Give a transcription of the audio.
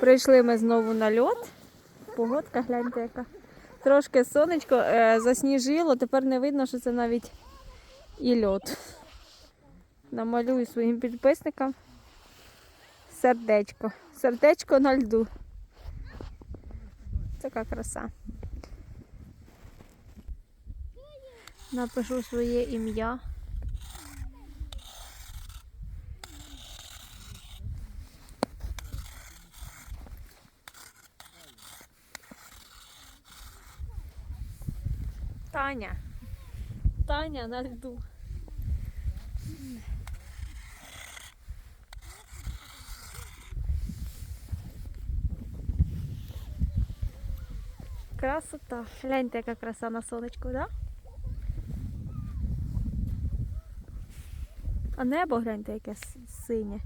Прийшли ми знову на льот. Погодка, гляньте яка. Трошки сонечко е, засніжило, тепер не видно, що це навіть і льот. Намалюю своїм підписникам сердечко. Сердечко на льду. Така краса. Напишу своє ім'я. Таня. Таня на льду. Красота. Гляньте, яка краса на сонечку, да? А небо гляньте, яке синє.